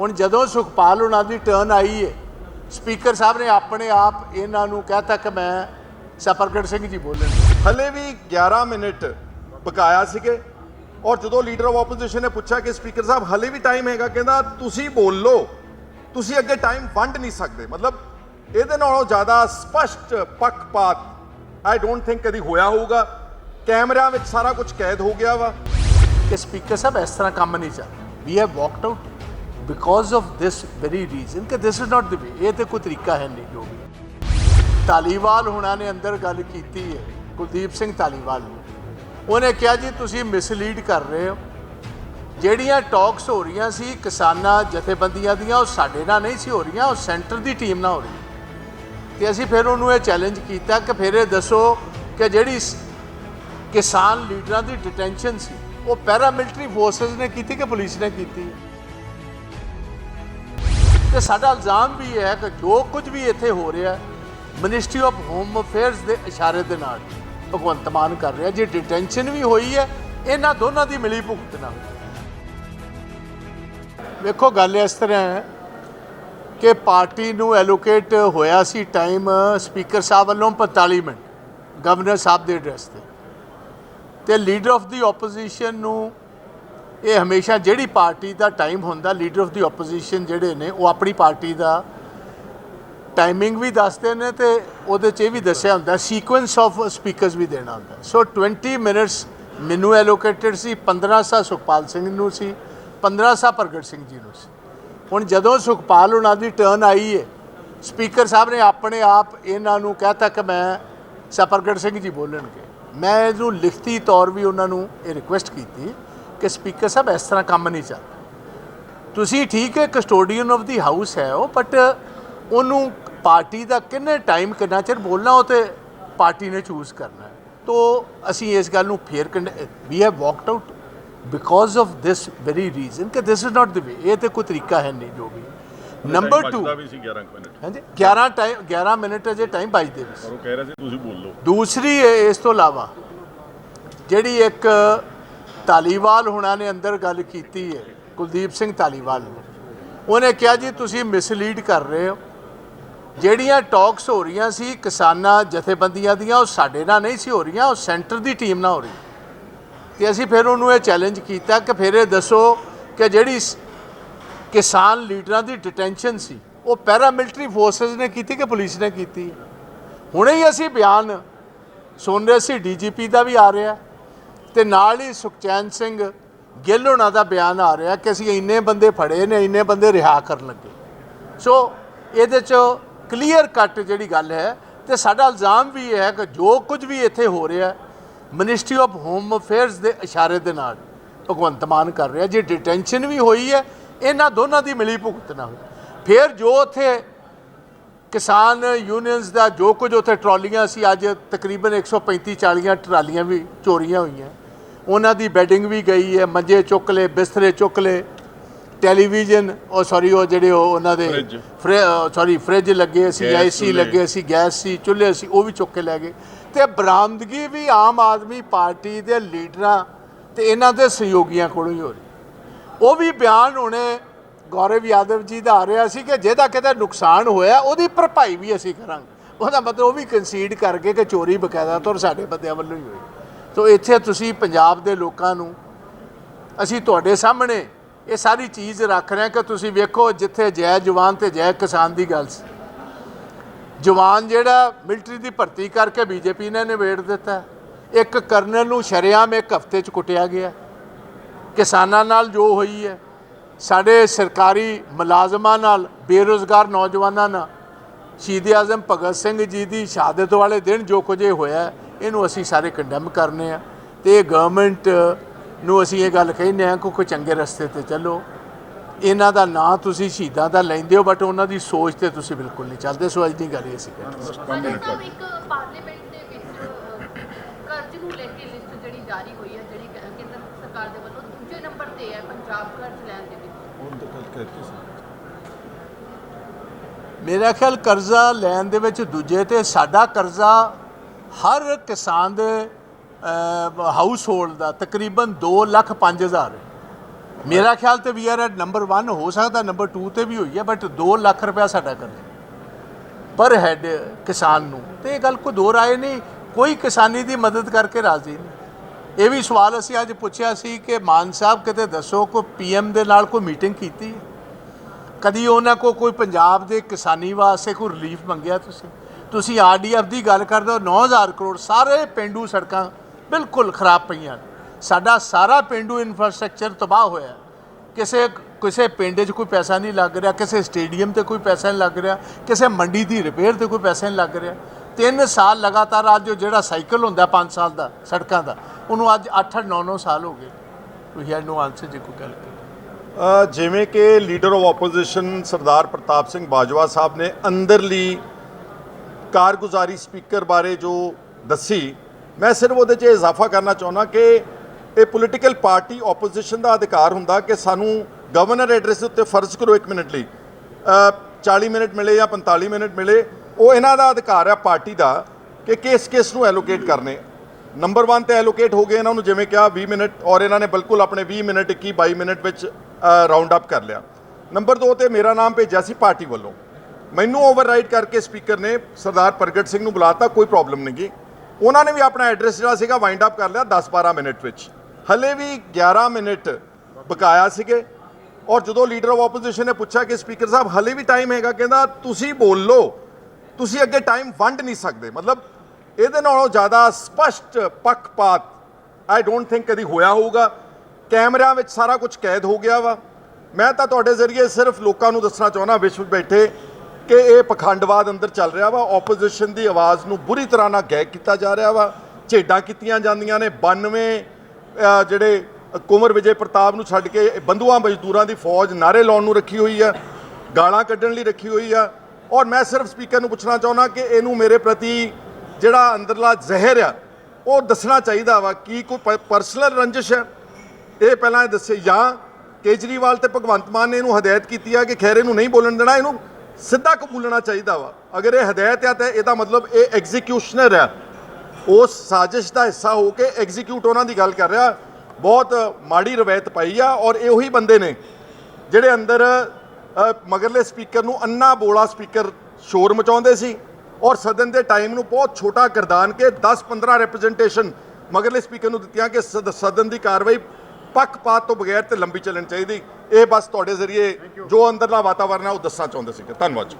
ਹੁਣ ਜਦੋਂ ਸੁਖਪਾਲ ਉਹਨਾਂ ਦੀ ਟਰਨ ਆਈ ਹੈ ਸਪੀਕਰ ਸਾਹਿਬ ਨੇ ਆਪਣੇ ਆਪ ਇਹਨਾਂ ਨੂੰ ਕਹਿਤਾ ਕਿ ਮੈਂ ਸਪਰਗੜ ਸਿੰਘ ਜੀ ਬੋਲਣ। ਹਲੇ ਵੀ 11 ਮਿੰਟ ਬਕਾਇਆ ਸੀਗੇ ਔਰ ਜਦੋਂ ਲੀਡਰ ਆਫ ਆਪੋਜੀਸ਼ਨ ਨੇ ਪੁੱਛਿਆ ਕਿ ਸਪੀਕਰ ਸਾਹਿਬ ਹਲੇ ਵੀ ਟਾਈਮ ਹੈਗਾ ਕਹਿੰਦਾ ਤੁਸੀਂ ਬੋਲ ਲਓ ਤੁਸੀਂ ਅੱਗੇ ਟਾਈਮ ਵੰਡ ਨਹੀਂ ਸਕਦੇ। ਮਤਲਬ ਇਹਦੇ ਨਾਲੋਂ ਜ਼ਿਆਦਾ ਸਪਸ਼ਟ ਪੱਖਪਾਤ ਆਈ ਡੋਨਟ ਥਿੰਕ ਕਦੀ ਹੋਇਆ ਹੋਊਗਾ। ਕੈਮਰਿਆਂ ਵਿੱਚ ਸਾਰਾ ਕੁਝ ਕੈਦ ਹੋ ਗਿਆ ਵਾ। ਕਿ ਸਪੀਕਰ ਸਾਹਿਬ ਇਸ ਤਰ੍ਹਾਂ ਕੰਮ ਨਹੀਂ ਚੱਲਦਾ we have walked out because of this very reason ਕਿ this is not the way ਇਹ ਤੇ ਕੋਈ ਤਰੀਕਾ ਹੈ ਨਹੀਂ ਜੋ ਵੀ। ਧਾਲੀਵਾਲ ਹੁਣਾਂ ਨੇ ਅੰਦਰ ਗੱਲ ਕੀਤੀ ਹੈ, ਕੁਲਦੀਪ ਸਿੰਘ ਧਾਲੀਵਾਲ ਨੇ। ਉਹਨੇ ਕਿਹਾ, ਜੀ, ਤੁਸੀਂ ਮਿਸਲੀਡ ਕਰ ਰਹੇ ਹੋ। ਜਿਹੜੀਆਂ ਟਾਕਸ ਹੋ ਰਹੀਆਂ ਸੀ, ਕਿਸਾਨਾਂ, ਜਥੇਬੰਦੀਆਂ ਦੀਆਂ, ਉਹ ਸਾਡੇ ਨਾਲ ਨਹੀਂ ਸੀ ਹੋ ਰਹੀਆਂ, ਉਹ ਸੈਂਟਰ ਦੀ ਟੀਮ ਨਾਲ ਹੋ ਰਹੀ ਤੇ ਅਸੀਂ ਫਿਰ ਉਹਨੂੰ ਇਹ ਚੈਲੰਜ ਕੀਤਾ ਕਿ ਫਿਰ ਇਹ ਦੱਸੋ ਕਿ ਜਿਹੜੀ ਕਿਸਾਨ ਲੀਡਰਾਂ ਦੀ ਡਿਟੈਂਸ਼ਨ ਸੀ, ਉਹ ਪੈਰਾਮਿਲਟਰੀ ਫੋਰਸਸ ਨੇ ਕੀਤੀ ਕਿ ਪੁਲਿਸ ਨੇ ਕੀਤੀ? ਤੇ ਸਾਡਾ ਇਲਜ਼ਾਮ ਵੀ ਹੈ ਕਿ ਜੋ ਕੁਝ ਵੀ ਇੱਥੇ ਹੋ ਰਿਹਾ ਮਿਨਿਸਟਰੀ ਆਫ ਹੋਮ ਅਫੇਅਰਸ ਦੇ ਇਸ਼ਾਰੇ ਦੇ ਨਾਲ ਭਗਵੰਤ ਮਾਨ ਕਰ ਰਿਹਾ ਜੇ ਡਿਟੈਂਸ਼ਨ ਵੀ ਹੋਈ ਹੈ, ਇਹਨਾਂ ਦੋਨਾਂ ਦੀ ਮਿਲੀ ਭੁਗਤ ਨਾਲ ਵੇਖੋ, ਗੱਲ ਇਸ ਤਰ੍ਹਾਂ ਹੈ ਕਿ ਪਾਰਟੀ ਨੂੰ ਐਲੋਕੇਟ ਹੋਇਆ ਸੀ ਟਾਈਮ ਸਪੀਕਰ ਸਾਹਿਬ ਵੱਲੋਂ 45 ਮਿੰਟ ਗਵਰਨਰ ਸਾਹਿਬ ਦੇ ਐਡਰੈਸ ਤੇ। ਤੇ ਲੀਡਰ ਆਫ ਦੀ ਆਪੋਜੀਸ਼ਨ ਨੂੰ ਇਹ ਹਮੇਸ਼ਾ ਜਿਹੜੀ ਪਾਰਟੀ ਦਾ ਟਾਈਮ ਹੁੰਦਾ, ਲੀਡਰ ਆਫ ਦੀ ਆਪੋਜੀਸ਼ਨ ਜਿਹੜੇ ਨੇ, ਉਹ ਆਪਣੀ ਪਾਰਟੀ ਦਾ ਟਾਈਮਿੰਗ ਵੀ ਦੱਸਦੇ ਨੇ ਤੇ ਉਹਦੇ 'ਚ ਇਹ ਵੀ ਦੱਸਿਆ ਹੁੰਦਾ ਸੀਕੁਐਂਸ ਆਫ ਸਪੀਕਰਸ ਵੀ ਦੇਣਾ ਹੁੰਦਾ। ਸੋ 20 ਮਿੰਟਸ ਮੈਨੂੰ ਐਲੋਕੇਟਡ ਸੀ 1500 ਸੁਖਪਾਲ ਸਿੰਘ ਨੂੰ ਸੀ 1500 ਪ੍ਰਗਟ ਸਿੰਘ ਜੀ ਨੂੰ ਸੀ। ਹੁਣ ਜਦੋਂ ਸੁਖਪਾਲ ਉਹਨਾਂ ਦੀ ਟਰਨ ਆਈ ਹੈ ਸਪੀਕਰ ਸਾਹਿਬ ਨੇ ਆਪਣੇ ਆਪ ਇਹਨਾਂ ਨੂੰ ਕਹਿਤਾ ਕਿ ਮੈਂ ਸਪਰਗੜ ਸਿੰਘ ਜੀ ਬੋਲਣਗੇ। ਮੈਂ ਇਹਨੂੰ ਲਿਖਤੀ ਤੌਰ ਵੀ ਉਹਨਾਂ ਨੂੰ ਇਹ ਰਿਕੁਐਸਟ ਕੀਤੀ। ਕਿ ਸਪੀਕਰ ਸਾਹਿਬ ਇਸ ਤਰ੍ਹਾਂ ਕੰਮ ਨਹੀਂ ਚੱਲਦਾ। ਤੁਸੀਂ ਠੀਕ ਹੈ ਕਸਟੋਡੀਅਨ ਆਫ ਦੀ ਹਾਊਸ ਹੈ ਉਹ ਬਟ ਉਹਨੂੰ ਪਾਰਟੀ ਦਾ ਕਿੰਨੇ ਟਾਈਮ ਕਿੰਨਾ ਚਿਰ ਬੋਲਣਾ ਉਹ ਤੇ ਪਾਰਟੀ ਨੇ ਚੂਜ਼ ਕਰਨਾ। ਤੋ ਅਸੀਂ ਇਸ ਗੱਲ ਨੂੰ ਫੇਰ we have walked out because of this very reason ਕਿ this is not the way ਇਹ ਤੇ ਕੋਈ ਤਰੀਕਾ ਹੈ ਨਹੀਂ ਜੋ ਵੀ। ਨੰਬਰ 2 ਬਚਦਾ ਵੀ ਸੀ 11 ਕੁ ਮਿੰਟ ਹਾਂਜੀ 11 ਟਾਈਮ 11 ਮਿੰਟ ਅਜੇ ਟਾਈਮ ਬਚਦੇ ਵੀ ਉਹ ਕਹਿ ਰਹੇ ਸੀ ਤੁਸੀਂ ਬੋਲੋ। ਦੂਸਰੀ ਇਸ ਤੋਂ ਇਲਾਵਾ ਜਿਹੜੀ ਇੱਕ ਧਾਲੀਵਾਲ ਹੁਣਾਂ ਨੇ ਅੰਦਰ ਗੱਲ ਕੀਤੀ ਹੈ, ਕੁਲਦੀਪ ਸਿੰਘ ਧਾਲੀਵਾਲ ਨੂੰ। ਉਹਨੇ ਕਿਹਾ, ਜੀ, ਤੁਸੀਂ ਮਿਸਲੀਡ ਕਰ ਰਹੇ ਹੋ। ਜਿਹੜੀਆਂ ਟਾਕਸ ਹੋ ਰਹੀਆਂ ਸੀ, ਕਿਸਾਨਾਂ, ਜਥੇਬੰਦੀਆਂ ਦੀਆਂ, ਉਹ ਸਾਡੇ ਨਾਲ ਨਹੀਂ ਸੀ ਹੋ ਰਹੀਆਂ, ਉਹ ਸੈਂਟਰ ਦੀ ਟੀਮ ਨਾਲ ਹੋ ਰਹੀ ਤੇ ਅਸੀਂ ਫਿਰ ਉਹਨੂੰ ਇਹ ਚੈਲੰਜ ਕੀਤਾ ਕਿ ਫਿਰ ਇਹ ਦੱਸੋ ਕਿ ਜਿਹੜੀ ਕਿਸਾਨ ਲੀਡਰਾਂ ਦੀ ਡਿਟੈਂਸ਼ਨ ਸੀ, ਉਹ ਪੈਰਾਮਿਲਟਰੀ ਫੋਰਸਸ ਨੇ ਕੀਤੀ ਕਿ ਪੁਲਿਸ ਨੇ ਕੀਤੀ? ਹੁਣੇ ਹੀ ਅਸੀਂ ਬਿਆਨ ਸੁਣ ਰਹੇ ਸੀ, ਡੀਜੀਪੀ ਦਾ ਵੀ ਆ ਰਿਹਾ। ਤੇ ਨਾਲ ਹੀ ਸੁਖਚੈਨ ਸਿੰਘ ਗਿੱਲ ਹੋਣਾ ਦਾ ਬਿਆਨ ਆ ਰਿਹਾ ਕਿ ਅਸੀਂ ਇੰਨੇ ਬੰਦੇ ਫੜੇ ਨੇ, ਇੰਨੇ ਬੰਦੇ ਰਿਹਾ ਕਰਨ ਲੱਗੇ। ਸੋ ਇਹਦੇ ਚ ਕਲੀਅਰ ਕੱਟ ਜਿਹੜੀ ਗੱਲ ਹੈ ਤੇ ਸਾਡਾ ਇਲਜ਼ਾਮ ਵੀ ਇਹ ਹੈ ਕਿ ਜੋ ਕੁਝ ਵੀ ਇੱਥੇ ਹੋ ਰਿਹਾ ਮਿਨਿਸਟਰੀ ਆਫ ਹੋਮ ਅਫੇਅਰਸ ਦੇ ਇਸ਼ਾਰੇ ਦੇ ਨਾਲ ਭਗਵੰਤ ਮਾਨ ਕਰ ਰਿਹਾ, ਜੇ ਡਿਟੈਂਸ਼ਨ ਵੀ ਹੋਈ ਹੈ, ਇਹਨਾਂ ਦੋਨਾਂ ਦੀ ਮਿਲੀ ਭੁਗਤ ਨਾ ਨਾਲ ਫਿਰ ਜੋ ਉੱਥੇ ਕਿਸਾਨ ਯੂਨੀਅਨਸ ਦਾ ਜੋ ਕੁਝ ਉੱਥੇ ਟਰਾਲੀਆਂ ਸੀ, ਅੱਜ ਤਕਰੀਬਨ 135 40 ਟਰਾਲੀਆਂ ਵੀ ਚੋਰੀਆਂ ਹੋਈਆਂ। ਉਹਨਾਂ ਦੀ ਬੈਡਿੰਗ ਵੀ ਗਈ ਹੈ ਮੰਜੇ ਚੁੱਕ ਲਏ ਬਿਸਤਰੇ ਚੁੱਕ ਲਏ ਟੈਲੀਵਿਜ਼ਨ ਉਹ ਸੌਰੀ ਉਹ ਜਿਹੜੇ ਉਹ ਉਹਨਾਂ ਦੇ ਫਰਿੱਜ। ਸੌਰੀ ਫ੍ਰਿਜ ਲੱਗੇ ਸੀ ਚੁੱਲ੍ਹੇ। ਲੱਗੇ ਸੀ ਗੈਸ ਸੀ ਚੁੱਲ੍ਹੇ ਸੀ ਉਹ ਵੀ ਚੁੱਕ ਕੇ ਲੈ ਗਏ ਤੇ ਬਰਾਮਦਗੀ ਵੀ ਆਮ ਆਦਮੀ ਪਾਰਟੀ ਦੇ ਲੀਡਰਾਂ ਤੇ ਇਹਨਾਂ ਦੇ ਸਹਿਯੋਗੀਆਂ ਕੋਲੋਂ ਹੀ ਹੋ ਰਹੀ ਉਹ ਵੀ ਬਿਆਨ ਹੋਣੇ ਗੌਰਵ ਯਾਦਵ ਜੀ ਦਾ ਆ ਰਿਹਾ ਸੀ ਕਿ ਜਿਹਦਾ ਕਿਤੇ ਨੁਕਸਾਨ ਹੋਇਆ ਉਹਦੀ ਭਰਪਾਈ ਵੀ ਅਸੀਂ ਕਰਾਂਗੇ ਉਹਦਾ ਮਤਲਬ ਉਹ ਵੀ ਕੰਸੀਡ ਕਰਕੇ ਕਿ ਚੋਰੀ ਬਕਾਇਦਾ ਤੌਰ ਸਾਡੇ ਬੰਦਿਆਂ ਵੱਲੋਂ ਹੀ ਹੋਈ ਸੋ ਇੱਥੇ ਤੁਸੀਂ ਪੰਜਾਬ ਦੇ ਲੋਕਾਂ ਨੂੰ, ਅਸੀਂ ਤੁਹਾਡੇ ਸਾਹਮਣੇ ਇਹ ਸਾਰੀ ਚੀਜ਼ ਰੱਖ ਰਹੇ ਹਾਂ ਕਿ ਤੁਸੀਂ ਵੇਖੋ ਜਿੱਥੇ ਜੈ ਜਵਾਨ ਤੇ ਜੈ ਕਿਸਾਨ ਦੀ ਗੱਲ ਸੀ। ਜਵਾਨ ਜਿਹੜਾ ਮਿਲਟਰੀ ਦੀ ਭਰਤੀ ਕਰਕੇ ਬੀਜੇਪੀ ਨੇ ਨਿਬੇੜ ਦਿੱਤਾ। ਇੱਕ ਕਰਨਲ ਨੂੰ ਸ਼ਰੇਆਮ ਇੱਕ ਹਫ਼ਤੇ ਚ ਕੁੱਟਿਆ ਗਿਆ। ਕਿਸਾਨਾਂ ਨਾਲ ਜੋ ਹੋਈ ਹੈ, ਸਾਡੇ ਸਰਕਾਰੀ ਮੁਲਾਜ਼ਮਾਂ ਨਾਲ, ਬੇਰੋਜ਼ਗਾਰ ਨੌਜਵਾਨਾਂ ਨਾਲ, ਸ਼ਹੀਦ ਆਜ਼ਮ ਭਗਤ ਸਿੰਘ ਜੀ ਦੀ ਸ਼ਹਾਦਤ ਵਾਲੇ ਦਿਨ ਜੋ ਕੁਝ ਹੋਇਆ ਇਹਨੂੰ ਅਸੀਂ ਸਾਰੇ ਕੰਡੈਮ ਕਰਨੇ ਆ ਤੇ ਇਹ ਗਵਰਨਮੈਂਟ ਨੂੰ ਅਸੀਂ ਇਹ ਗੱਲ ਕਹਿੰਦੇ ਆ ਕਿ ਕੋਈ ਚੰਗੇ ਰਸਤੇ ਤੇ ਚੱਲੋ। ਇਹਨਾਂ ਦਾ ਨਾਂ ਤੁਸੀਂ ਸ਼ਹੀਦਾਂ ਦਾ ਲੈਂਦੇ ਹੋ ਬਟ ਉਹਨਾਂ ਦੀ ਸੋਚ ਤੇ ਤੁਸੀਂ ਬਿਲਕੁਲ ਨਹੀਂ ਚੱਲਦੇ। ਸੋ ਅੱਜ ਦੀ ਗੱਲ ਇਹ ਸੀ ਪਾਰਲੀਮੈਂਟ ਦੇ ਵਿੱਚ ਅਹ, ਕਰਜ਼ ਨੂੰ ਲੈ ਕੇ ਲਿਸਟ ਜਿਹੜੀ ਜਾਰੀ ਹੋਈ ਹੈ ਜਿਹੜੀ ਕ- ਕੇਂਦਰ ਸਰਕਾਰ ਦੇ ਵੱਲੋਂ ਦੂਜੇ ਨੰਬਰ ਤੇ ਹੈ ਪੰਜਾਬ ਕਰਜ਼ ਲੈਣ ਦੇ ਵਿੱਚ। ਮੇਰਾ ਖਿਆਲ ਕਰਜ਼ਾ ਲੈਣ ਦੇ ਵਿੱਚ ਦੂਜੇ ਤੇ ਸਾਡਾ ਕਰਜ਼ਾ ਹਰ ਕਿਸਾਨ ਦੇ ਹਾਊਸ ਹੋਲਡ ਦਾ ਤਕਰੀਬਨ 2 ਲੱਖ 5000 ਹੈ। ਮੇਰਾ ਖਿਆਲ ਤੇ ਵੀ ਆਰ ਐਟ ਨੰਬਰ 1 ਹੋ ਸਕਦਾ ਨੰਬਰ 2 ਤੇ ਵੀ ਹੋਈ ਹੈ ਬਟ 2 ਲੱਖ ਰੁਪਇਆ ਸਾਡਾ ਕਰਜ਼ਾ ਪਰ ਹੈਡ ਕਿਸਾਨ ਨੂੰ ਤੇ ਇਹ ਗੱਲ ਕੋਈ ਦੋ ਰਾਏ ਨਹੀਂ ਕੋਈ ਕਿਸਾਨੀ ਦੀ ਮਦਦ ਕਰਕੇ ਰਾਜ਼ੀ ਨਹੀਂ। ਇਹ ਵੀ ਸਵਾਲ ਅਸੀਂ ਅੱਜ ਪੁੱਛਿਆ ਸੀ ਕਿ ਮਾਨ ਸਾਹਿਬ ਕਿਤੇ ਦੱਸੋ ਕੋਈ ਪੀਐਮ ਦੇ ਨਾਲ ਕੋਈ ਮੀਟਿੰਗ ਕੀਤੀ? ਕਦੀ ਉਹਨਾਂ ਕੋ ਕੋਈ ਪੰਜਾਬ ਦੇ ਕਿਸਾਨੀ ਵਾਸਤੇ ਕੋਈ ਰਿਲੀਫ ਮੰਗਿਆ ਤੁਸੀਂ? ਤੁਸੀਂ ਆਰਡੀਐਫ ਦੀ ਗੱਲ ਕਰਦੇ ਹੋ 9000 ਕਰੋੜ ਸਾਰੇ ਪਿੰਡੂ ਸੜਕਾਂ ਬਿਲਕੁਲ ਖਰਾਬ ਪਈਆਂ ਸਾਡਾ ਸਾਰਾ ਪਿੰਡੂ ਇਨਫਰਾਸਟ੍ਰਕਚਰ ਤਬਾਹ ਹੋਇਆ ਕਿਸੇ ਕਿਸੇ ਪਿੰਡ 'ਚ ਕੋਈ ਪੈਸਾ ਨਹੀਂ ਲੱਗ ਰਿਹਾ, ਕਿਸੇ ਸਟੇਡੀਅਮ ਤੇ ਕੋਈ ਪੈਸਾ ਨਹੀਂ ਲੱਗ ਰਿਹਾ, ਕਿਸੇ ਮੰਡੀ ਦੀ ਰਿਪੇਅਰ ਤੇ ਕੋਈ ਪੈਸਾ ਨਹੀਂ ਲੱਗ ਰਿਹਾ। ਤਿੰਨ ਸਾਲ ਲਗਾਤਾਰ ਅੱਜ ਉਹ ਜਿਹੜਾ ਸਾਈਕਲ ਹੁੰਦਾ 5 ਸਾਲ ਦਾ, ਸੜਕਾਂ ਦਾ, ਉਹਨੂੰ ਅੱਜ 8 8 9 9 ਸਾਲ ਹੋ ਗਏ। ਵੀ ਹੈਡ ਨੋ ਆਨਸਰ ਜੇ ਕੋਈ ਗੱਲ ਕਰੇ ਜਿਵੇਂ ਕਿ leader of opposition Sardar Partap Singh Bajwa Sahib ਨੇ ਅੰਦਰਲੀ ਕਾਰਗੁਜ਼ਾਰੀ ਸਪੀਕਰ ਬਾਰੇ ਜੋ ਦੱਸੀ ਮੈਂ ਸਿਰਫ ਉਹਦੇ 'ਚ ਇਹ ਇਜ਼ਾਫਾ ਕਰਨਾ ਚਾਹੁੰਦਾ ਕਿ ਇਹ ਪੋਲੀਟੀਕਲ ਪਾਰਟੀ ਆਪੋਜੀਸ਼ਨ ਦਾ ਅਧਿਕਾਰ ਹੁੰਦਾ ਕਿ ਸਾਨੂੰ ਗਵਰਨਰ ਐਡਰੈਸ ਦੇ ਉੱਤੇ ਫਰਜ਼ ਕਰੋ 1 ਮਿੰਟ ਲਈ। ਅ, 40 ਮਿੰਟ ਮਿਲੇ ਜਾਂ 45 ਮਿੰਟ ਮਿਲੇ ਉਹ ਇਹਨਾਂ ਦਾ ਅਧਿਕਾਰ ਹੈ ਪਾਰਟੀ ਦਾ ਕਿ ਕਿਸ ਕਿਸ ਨੂੰ ਐਲੋਕੇਟ ਕਰਨੇ। ਨੰਬਰ 1 ਤੇ ਐਲੋਕੇਟ ਹੋ ਗਏ ਇਹਨਾਂ ਨੂੰ ਜਿਵੇਂ ਕਿਹਾ 20 ਮਿੰਟ ਔਰ ਇਹਨਾਂ ਨੇ ਬਿਲਕੁਲ ਆਪਣੇ 20 ਮਿੰਟ 21 22 ਮਿੰਟ ਵਿੱਚ ਰਾਉਂਡ ਅਪ ਕਰ ਲਿਆ। ਨੰਬਰ 2 ਤੇ ਮੇਰਾ ਨਾਮ ਭੇਜਿਆ ਸੀ ਪਾਰਟੀ ਵੱਲੋਂ। ਮੈਨੂੰ ਓਵਰਰਾਈਡ ਕਰਕੇ ਸਪੀਕਰ ਨੇ ਸਰਦਾਰ ਪ੍ਰਗਟ ਸਿੰਘ ਨੂੰ ਬੁਲਾਤਾ, ਕੋਈ ਪ੍ਰੋਬਲਮ ਨਹੀਂ ਗਈ ਉਹਨਾਂ ਨੇ ਵੀ ਆਪਣਾ ਐਡਰੈਸ ਜਿਹੜਾ ਸੀਗਾ ਵਾਈਂਡ ਅਪ ਕਰ ਲਿਆ 10-12 ਮਿੰਟ ਵਿੱਚ। ਹਲੇ ਵੀ 11 ਮਿੰਟ ਬਕਾਇਆ ਸੀਗੇ। ਔਰ ਜਦੋਂ ਲੀਡਰ ਆਫ ਆਪੋਜੀਸ਼ਨ ਨੇ ਪੁੱਛਿਆ ਕਿ ਸਪੀਕਰ ਸਾਹਿਬ, ਹਲੇ ਵੀ ਟਾਈਮ ਹੈਗਾ? ਕਹਿੰਦਾ, ਤੁਸੀਂ ਬੋਲ ਲਓ। ਤੁਸੀਂ ਅੱਗੇ ਟਾਈਮ ਵੰਡ ਨਹੀਂ ਸਕਦੇ। ਮਤਲਬ ਇਹਦੇ ਨਾਲੋਂ ਜ਼ਿਆਦਾ ਸਪਸ਼ਟ ਪੱਖਪਾਤ ਆਈ ਡੋਨਟ ਥਿੰਕ ਕਦੀ ਹੋਇਆ ਹੋਊਗਾ। ਕੈਮਰਿਆਂ ਵਿੱਚ ਸਾਰਾ ਕੁਝ ਕੈਦ ਹੋ ਗਿਆ ਵਾ। ਮੈਂ ਤਾਂ ਤੁਹਾਡੇ ਜ਼ਰੀਏ ਸਿਰਫ ਲੋਕਾਂ ਨੂੰ ਦੱਸਣਾ ਚਾਹੁੰਦਾ, ਵਿਸ਼ਵ ਬੈਠੇ। ਕਿ ਇਹ ਪਖੰਡਵਾਦ ਅੰਦਰ ਚੱਲ ਰਿਹਾ ਵਾ ਆਪੋਜੀਸ਼ਨ ਦੀ ਆਵਾਜ਼ ਨੂੰ ਬੁਰੀ ਤਰ੍ਹਾਂ ਨਾਲ ਗੈਕ ਕੀਤਾ ਜਾ ਰਿਹਾ ਵਾ। ਝੇਡਾਂ ਕੀਤੀਆਂ ਜਾਂਦੀਆਂ ਨੇ 92 ਜਿਹੜੇ ਕੁਮਰ ਵਿਜੇ ਪ੍ਰਤਾਪ ਨੂੰ ਛੱਡ ਕੇ ਬੰਧੂਆਂ ਮਜ਼ਦੂਰਾਂ ਦੀ ਫੌਜ ਨਾਰੇ ਲਾਉਣ ਨੂੰ ਰੱਖੀ ਹੋਈ ਆ, ਗਾਲਾਂ ਕੱਢਣ ਲਈ ਰੱਖੀ ਹੋਈ ਆ। ਔਰ ਮੈਂ ਸਿਰਫ ਸਪੀਕਰ ਨੂੰ ਪੁੱਛਣਾ ਚਾਹੁੰਦਾ ਕਿ ਇਹਨੂੰ ਮੇਰੇ ਪ੍ਰਤੀ ਜਿਹੜਾ ਅੰਦਰਲਾ ਜ਼ਹਿਰ ਆ, ਉਹ ਦੱਸਣਾ ਚਾਹੀਦਾ ਵਾ, ਕੀ ਕੋਈ ਪਰਸਨਲ ਰੰਜਿਸ਼ ਹੈ? ਇਹ ਪਹਿਲਾਂ ਇਹ ਦੱਸੇ, ਜਾਂ ਕੇਜਰੀਵਾਲ ਤੇ ਭਗਵੰਤ ਮਾਨ ਨੇ ਇਹਨੂੰ ਹਦਾਇਤ ਕੀਤੀ ਆ ਕਿ ਖੈਰੇ ਨੂੰ ਨਹੀਂ ਬੋਲਣ ਦੇਣਾ, ਇਹਨੂੰ ਸਿੱਧਾ ਕਬੂਲਣਾ ਚਾਹੀਦਾ ਵਾ। ਅਗਰ ਇਹ ਹਦਾਇਤ ਆ ਤਾਂ ਇਹਦਾ ਮਤਲਬ ਇਹ ਐਗਜ਼ੀਕਿਊਸ਼ਨਰ ਆ। ਉਸ ਸਾਜ਼ਿਸ਼ ਦਾ ਹਿੱਸਾ ਹੋ ਕੇ ਐਗਜ਼ੀਕਿਊਟ ਉਹਨਾਂ ਦੀ ਗੱਲ ਕਰ ਰਿਹਾ। ਬਹੁਤ ਮਾੜੀ ਰਵਾਇਤ ਪਾਈ ਆ ਔਰ ਇਹ ਉਹੀ ਬੰਦੇ ਨੇ ਜਿਹੜੇ ਅੰਦਰ ਮਗਰਲੇ ਸਪੀਕਰ ਨੂੰ ਅੰਨਾ ਬੋਲਾ ਸਪੀਕਰ ਸ਼ੋਰ ਮਚਾਉਂਦੇ ਸੀ ਔਰ ਸਦਨ ਦੇ ਟਾਈਮ ਨੂੰ ਬਹੁਤ ਛੋਟਾ ਕਰਦਾਨ ਕੇ 10-15 ਰਿਪਰੈਜ਼ੈਂਟੇਸ਼ਨ ਮਗਰਲੇ ਸਪੀਕਰ ਨੂੰ ਦਿੱਤੀਆਂ ਕਿ ਸਦ- ਸਦਨ ਦੀ ਕਾਰਵਾਈ ਪੱਖਪਾਤ ਤੋਂ ਬਗੈਰ ਤੇ ਲੰਬੀ ਚੱਲਣੀ ਚਾਹੀਦੀ। ਇਹ ਬਸ ਤੁਹਾਡੇ ਜ਼ਰੀਏ ਜੋ ਅੰਦਰਲਾ ਵਾਤਾਵਰਨ ਹੈ ਉਹ ਦੱਸਣਾ ਚਾਹੁੰਦੇ ਸੀਗੇ। ਧੰਨਵਾਦ ਜੀ।